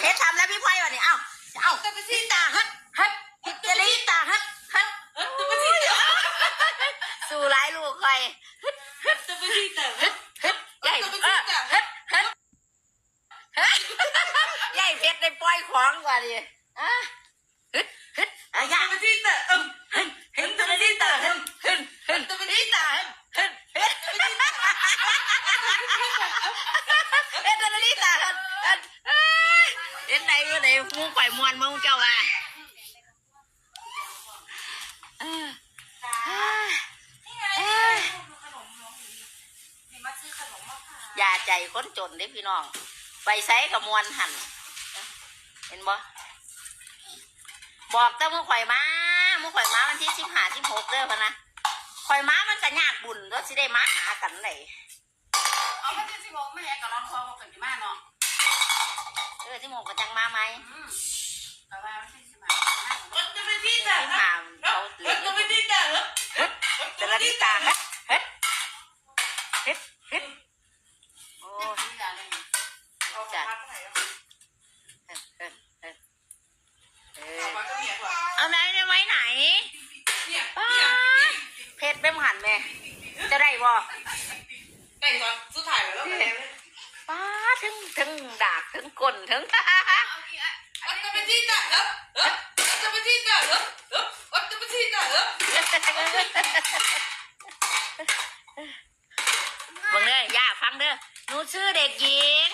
เทสทำแล้วพี่พลอยวันนี้เอ้าเอ้าพี่ตาฮัดฮัดจะได้ตาฮัดฮัดสู่ร้ายลูกคอยฮัดฮัดจะไปที่ตาฮัดฮัดใหญ่เออฮัดฮัดใหญ่เพชรได้ปล่อยของกว่าดิอะ เออเอ้ยเอ้ยขนมน้องนี่มาซื้อขนมมาฝากอย่าใจคนจนเด้พี่น้อง ไปใช้กับมวลหัน เห็นบ่ บอกแต่มื่อข่อยมามื่อข่อยมาวันที่สิบห้าสิบหกเด้อพะนะข่อยมามันก็ยากบุญก็สิได้มาหากันไหนเอาไม่ใช่สิบอกไม่แย่กับร้องคอกันที่บ้านเนาะเออที่หมกก็จังมาไหมอืมแต่ว่าไม่ใช่สิมาจะไปที่แต่ที่หามเขาเตือนจะไปที่แต่เหรอแต่ละนิตาเฮ็ดเฮ็ดเฮ็ดเฮ็ดโอ้ที่แต่เลยเอามาเท่าไหร่แล้ว เฮ็ดเฮ็ดเฮ็ดเอ เอา อ มาก็เนี่ยก่อน เอาไหนได้ไว้ไหน เนี่ย ป้าเนี่ยเพชรเบ้มหันแม่ จะได้บ่แต่งก่อนสุดท้ายแล้วแล้วป้าถึงถึงดากถึงก้นถึงจะไปที่แต่เหรอจะไปที่แต่เหรอจะไปที่แต่เหรอบังเด้อย่าฟังเด้อหนูชื่อเด็กหญิง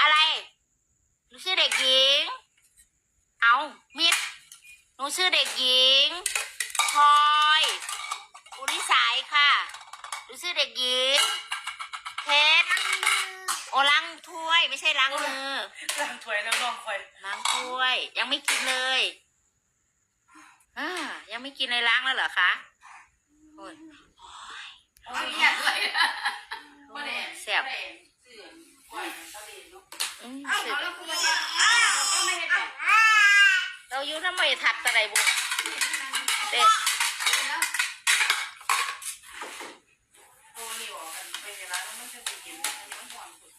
อะไรหนูชื่อเด็กหญิง เอามิดห นูชื่อเด็กหญิงพลอยอุริสายค่ะ หนูชื่อเด็กหญิงเพชรโอล้างถ้วยไม่ใช่ล้างมือล้างถ้วยแล้วน้องคอยล้างถ้วย ยังไม่กินเลยอ่ายังไม่กินเลยล้างแล้วเหรอคะโอ้ย เอาเนี่ยด้วยประเด็น แซ่บ ประเด็นเสื่อมปล่อยประเด็นเนาะ อืม อ้าว เสร็จ แล้วคุณมาเราก็ไม่ให้แบบ เราอยู่ทำไมถัดตะไดบุเด็โอ้นี่หรอไปเวลาแล้วมันจะกินอันนี้มันหวานสุด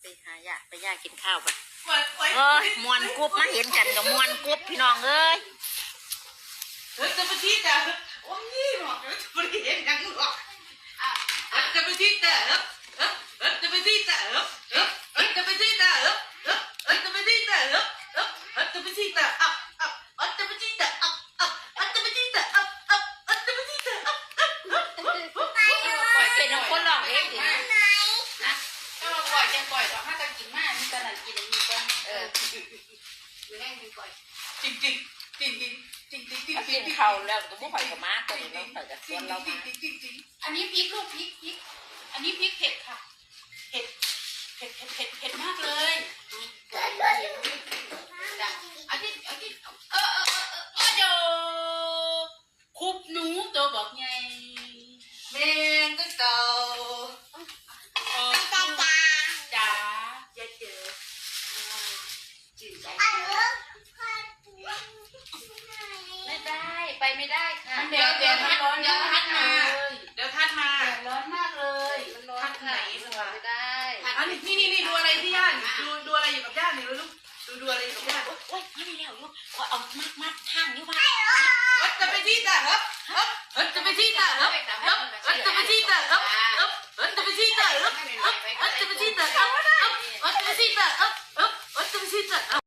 ไปหายาไปยากินข้าวไปปล่อยปล่อยเอ้ยมวนกรุบมาเห็นกันกับมวนกรุบพี่น้องเอ้ยเฮ้ยจะไปที่แต่โอ้ยหรอกจะไปเห็นยังหรอกอะจะไปที่แต่เออเออเออจะไปที่แต่เออเออเออจะไปที่แต่ เป็นน้องคนร้องเองดิถ้าเราปล่อยจะปล่อยหรอถ้าจะกินมากนี่ก็นั่นกินอย่างนี้ก็เอออยู่แห้งมีปล่อยจริงจริงจริงจริงจริงจริงจริงกินข้าแล้วก็บ่ค่อยกับมาตัวนี้น้องข่อยกับชวนเรามาอันนี้พริกลูกพริกพริก อันนี้พริกเผ็ดค่ะเผ็ดเผ็ดเผ็ดเผ็ดเผ็ดมากเลย ไปไม่ได้ค่ะเดี๋ยวเดี๋ยวทัดร้อนเดี๋ยวทัดมาเดี๋ยวทัดมา แดดร้อนมากเลยมันร้อนทัดไหนค่ะวะไม่ได้ อันนี้นี่นี่นี่ดูอะไรที่ย่านดูดูอะไรอยู่กับย่านนี่ลูกดูดูอะไรอยู่กับย่านโอ้ยยังไม่แล้วอยู่ขอเอามัดมัดทางนี่ว่าเอ้ยจะไปที่แต่เหรอเอ้ยเอ้ยจะไปที่แต่เหรอเอ้ยเอ้ยจะไปที่แต่เหรอเอ้ยเอ้ยจะไปที่แต่เหรอเอ้ยเอ้ยจะไปที่แต่เอ้ยเอ้ยเอ้ยจะไปที่แต่เอ้ยเอ้ยเอ้ยจะไปที่แต่เอ้ย